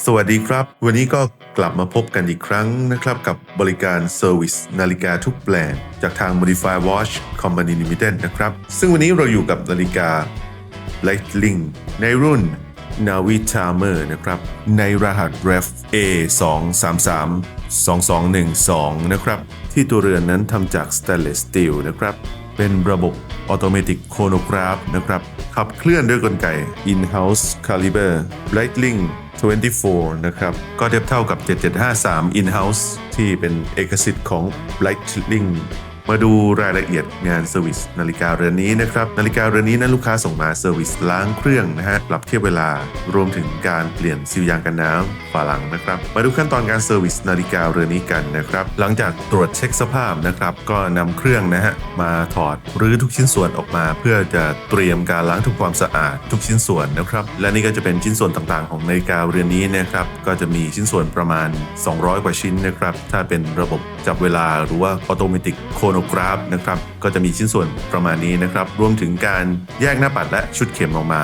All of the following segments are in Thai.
สวัสดีครับ วันนี้ก็กลับมาพบกันอีกครั้งนะครับ กับบริการเซอร์วิสนาฬิกาทุกแบรนด์จากทาง Modify Watch Company Limited นะครับ ซึ่งวันนี้เราอยู่กับนาฬิกา Lightning ในรุ่น Navi Timer นะครับ ในรหัส Ref A 2 3 3 2 2 1 2 นะครับ ที่ตัวเรือนนั้นทำจาก Stainless Steel นะครับ เป็นระบบออโตเมติกโคโนกราฟนะครับขับเคลื่อนด้วยกลไก In-house Caliber Breitling 24 นะครับ ก็เทียบเท่ากับ 7753 In-house ที่เป็นเอกสิทธิ์ของ Breitling มาดูรายละเอียดงานเซอร์วิสนาฬิกาเรือนนี้นะครับ นาฬิกาเรือนนี้นั้นลูกค้าส่งมาเซอร์วิสล้างเครื่องนะฮะปรับเทียบเวลารวมถึงการเปลี่ยนซีลยางกันน้ำฝาหลังนะครับ มาดูขั้นตอนการเซอร์วิสนาฬิกาเรือนนี้กันนะครับ หลังจากตรวจเช็คสภาพนะครับก็นำเครื่องนะฮะมาถอดรื้อทุกชิ้นส่วนออกมา เพื่อจะเตรียมการล้างทำความสะอาดทุกชิ้นส่วนนะครับ และนี่ก็จะเป็นชิ้นส่วนต่างๆ ของนาฬิกาเรือนนี้นะครับก็จะมีชิ้นส่วนประมาณ 200 กว่าชิ้นนะครับถ้าเป็นระบบจับเวลาหรือว่าออโตเมติกโคโนกราฟนะครับก็จะมีชิ้นส่วนประมาณนี้นะครับ รวมถึงการแยกหน้าปัดและชุดเข็มออกมา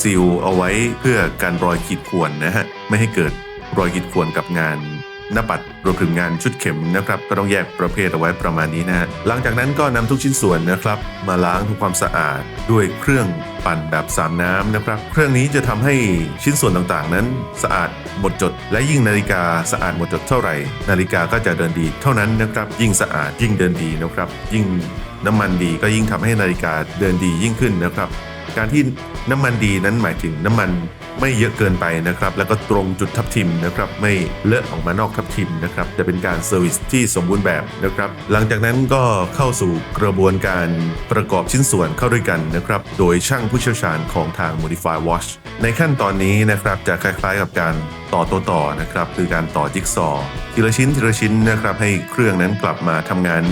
ซีลเอาไว้เพื่อการรอยขีดข่วนนะฮะไม่ให้เกิดรอยขีดข่วนกับงาน หน้าปัดรวมถึงงานชุดเข็มนะครับ ก็ต้องแยกประเภทเอาไว้ประมาณนี้นะฮะหลังจากนั้นก็นำทุกชิ้นส่วนนะครับ มาล้างทำความสะอาดด้วยเครื่องปั่นแบบสามน้ำนะครับ เครื่องนี้จะทำให้ชิ้นส่วนต่างๆ นั้นสะอาดหมดจด และยิ่งนาฬิกาสะอาดหมดจดเท่าไหร่ นาฬิกาก็จะเดินดีเท่านั้นนะครับ ยิ่งสะอาดยิ่งเดินดีนะครับ ยิ่งน้ำมันดีก็ยิ่งทำให้นาฬิกาเดินดียิ่งขึ้นนะครับ การที่น้ำมันดีนั้นหมายถึงน้ำมันไม่เยอะเกินไปนะครับ แล้วก็ตรงจุดทับทิมนะครับ ไม่เลอะออกมานอกทับทิมนะครับ จะเป็นการเซอร์วิสที่สมบูรณ์แบบนะครับ หลังจากนั้นก็เข้าสู่กระบวนการประกอบชิ้นส่วนเข้าด้วยกันนะครับ โดยช่างผู้เชี่ยวชาญของทาง Modify Watch ในขั้นตอนนี้นะครับจะคล้ายๆกับการต่อตัวต่อนะครับ คือการต่อจิ๊กซอว์ทีละชิ้นทีละชิ้นนะครับ ให้เครื่องนั้นกลับมาทำงาน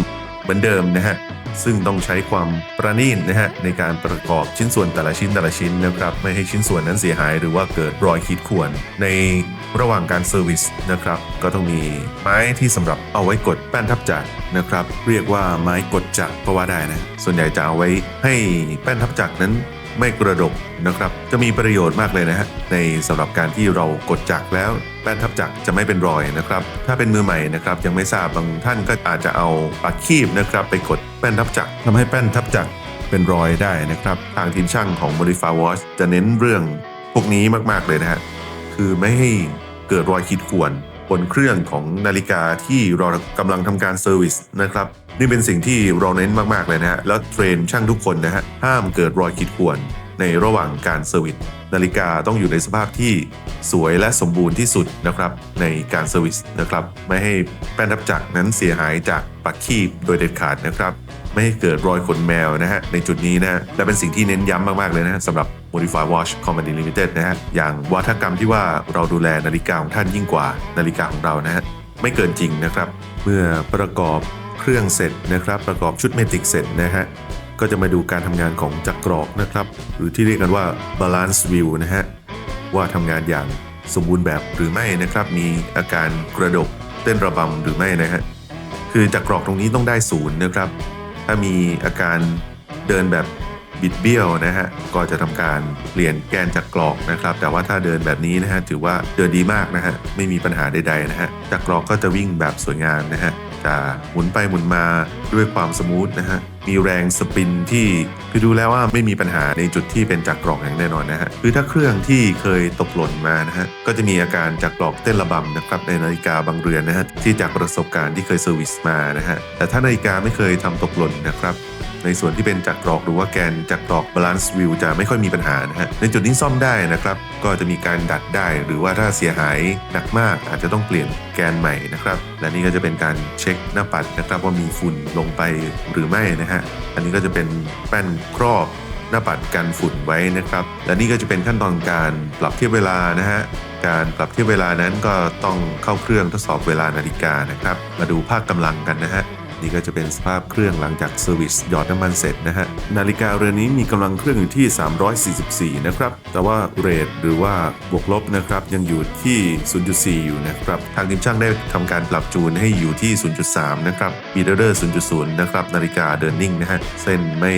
เหมือนเดิมนะฮะซึ่งต้องใช้ความประณีตนะฮะในการประกอบชิ้นส่วนแต่ละชิ้นแต่ละชิ้นนะครับไม่ให้ชิ้นส่วนนั้นเสียหายหรือว่าเกิดรอยขีดข่วน ในระหว่างการเซอร์วิสนะครับก็ต้องมีไม้ที่สำหรับเอาไว้กดแป้นทับจักรนะครับ เรียกว่าไม้กดจักรก็ว่าได้นะส่วนใหญ่จะเอาไว้ให้แป้นทับจักรนั้น ไม่กระดกนะครับ จะมีประโยชน์มากเลยนะฮะในสำหรับการที่เรากดจักรแล้วแป้นทับจักรจะไม่เป็นรอยนะครับ ถ้าเป็นมือใหม่นะครับยังไม่ทราบบางท่านก็อาจจะเอาปากคีบนะครับไปกดแป้นทับจักรทำให้แป้นทับจักรเป็นรอยได้นะครับ ทางทีมช่างของ Modify Watch จะเน้นเรื่องพวกนี้มากๆเลยนะฮะคือไม่ให้เกิดรอยขีดข่วน บนเครื่องของนาฬิกาที่เรากำลังทำการเซอร์วิสนะครับนี่เป็นสิ่งที่เราเน้นมาก ๆ เลยนะฮะ แล้วเทรนช่างทุกคนนะฮะ ห้ามเกิดรอยขีดข่วนในระหว่างการเซอร์วิสนาฬิกาต้องอยู่ในสภาพที่สวยและสมบูรณ์ที่สุดนะครับ ในการเซอร์วิสนะครับ ไม่ให้แป้นทับจักรนั้นเสียหายจากปักคีบโดยเด็ดขาดนะครับ ไม่ให้เกิดรอยขนแมวนะฮะในจุดนี้นะฮะและเป็นสิ่งที่เน้นย้ำมากๆเลยนะฮะสำหรับ Modify Watch Company Limited นะฮะอย่างวัฒกรรมที่ว่าเราดูแลนาฬิกาของท่านยิ่งกว่านาฬิกาของเรานะฮะไม่เกินจริงนะครับ เมื่อประกอบเครื่องเสร็จนะครับ ประกอบชุดเมติกเสร็จนะฮะก็จะมาดูการทำงานของจักรกรอกนะครับ หรือที่เรียกกันว่า balance view นะฮะว่าทำงานอย่างสมบูรณ์แบบหรือไม่นะครับ มีอาการกระดกเต้นระบำหรือไม่นะฮะคือจากกรอกตรงนี้ต้องได้ศูนย์นะครับ ถ้ามีอาการเดินแบบ บิดเบี้ยวนะฮะก็จะทำการเปลี่ยนแกนจากกรอกนะครับ แต่ว่าถ้าเดินแบบนี้นะฮะถือว่าเดินดีมากนะฮะไม่มีปัญหาใดๆนะฮะจากกรอกก็จะวิ่งแบบสวยงามนะฮะจะหมุนไปหมุนมาด้วยความสมูทนะฮะมีแรงสปินที่คือดูแล้วว่าไม่มีปัญหาในจุดที่เป็นจักรกรอกอย่างแน่นอนนะฮะคือถ้าเครื่องที่เคยตกหล่นมานะฮะก็จะมีอาการจักรกรอกเต้นระบำนะครับในนาฬิกาบางเรือนนะฮะที่จากประสบการณ์ที่เคยเซอร์วิสมานะฮะแต่ถ้านาฬิกาไม่เคยทำตกหล่นนะครับ ในส่วนที่เป็นจักรกรอกหรือว่าแกนจักรกรอก balance view จะไม่ค่อยมีปัญหานะฮะในจุดนี้ซ่อมได้นะครับ ก็จะมีการดัดได้ หรือว่าถ้าเสียหายหนักมากอาจจะต้องเปลี่ยนแกนใหม่นะครับ และนี่ก็จะเป็นการเช็คหน้าปัดนะครับว่ามีฝุ่นลงไปหรือไม่นะฮะอันนี้ก็จะเป็นแป้นครอบหน้าปัดกันฝุ่นไว้นะครับ และนี่ก็จะเป็นขั้นตอนการปรับเทียบเวลานะฮะการปรับเทียบเวลานั้นก็ต้องเข้าเครื่องทดสอบเวลานาฬิกานะครับ มาดูภาคกำลังกันนะฮะ นี่ก็จะเป็นสภาพเครื่องหลังจากเซอร์วิสหยอดน้ำมันเสร็จนะฮะ นาฬิกาเรือนนี้มีกำลังเครื่องอยู่ที่ 344 นะครับ แต่ว่าเรทหรือว่าบวกลบนะครับยังอยู่ที่ 0.4 อยู่นะครับ ทางทีมช่างได้ทำการปรับจูนให้อยู่ที่ 0.3 นะครับบีเดอร์0.0 นะครับ นาฬิกาเดินนิ่งนะฮะ เส้นไม่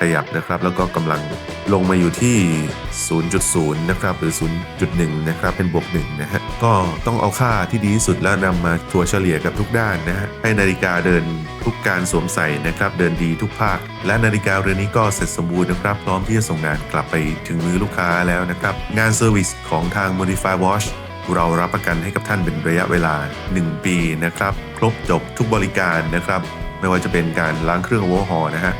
ขยับนะครับ แล้วก็กำลังลงมาอยู่ที่ 0.0 นะครับ หรือ 0.1 นะครับ เป็นบวก1นะฮะ ก็ต้องเอาค่าที่ดีที่สุดแล้วนำมาถัวเฉลี่ยกับทุกด้านนะฮะ ให้นาฬิกาเดินทุกการสวมใส่นะครับ เดินดีทุกภาค และนาฬิกาเรือนนี้ก็เสร็จสมบูรณ์นะครับ พร้อมที่จะส่งงานกลับไปถึงมือลูกค้าแล้วนะครับ งานเซอร์วิสของทาง Modify Watch เรารับประกันให้กับท่านเป็นระยะเวลา 1 ปีนะครับ ครบจบทุกบริการนะครับ ไม่ว่าจะเป็นการล้างเครื่องโวฮอนะฮะ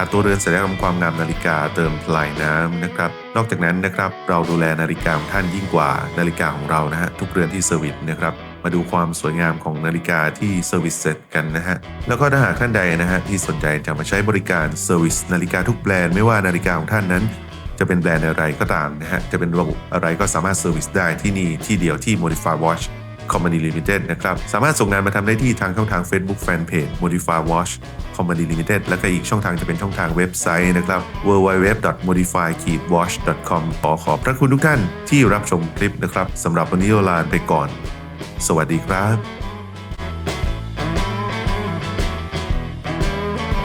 ขัดตัวเรือนศัลยกรรมความงามนาฬิกาเติมพลายน้ำนะครับ นอกจากนั้นนะครับเราดูแลนาฬิกาของท่านยิ่งกว่านาฬิกาของเรานะฮะทุกเรือนที่เซอร์วิสนะครับมาดูความสวยงามของนาฬิกาที่เซอร์วิสเสร็จกันนะฮะ แล้วก็ถ้าหากท่านใดนะฮะที่สนใจจะมาใช้บริการเซอร์วิสนาฬิกาทุกแบรนด์ไม่ว่านาฬิกาของท่านนั้น จะเป็นแบรนด์อะไรก็ตามนะฮะ จะเป็นระบบอะไรก็สามารถเซอร์วิสได้ที่นี่ที่เดียวที่ Modify Watch Company Limited นะครับ สามารถส่งงานมาทำได้ที่ทางช่องทาง Facebook Fanpage Modify Watch Company Limited และก็อีกช่องทางจะเป็นช่องทางเว็บไซต์นะครับ www.modify-watch.com ขอขอบพระคุณทุกท่านที่รับชมคลิปนะครับสำหรับวันนี้ลาไปก่อน สวัสดีครับ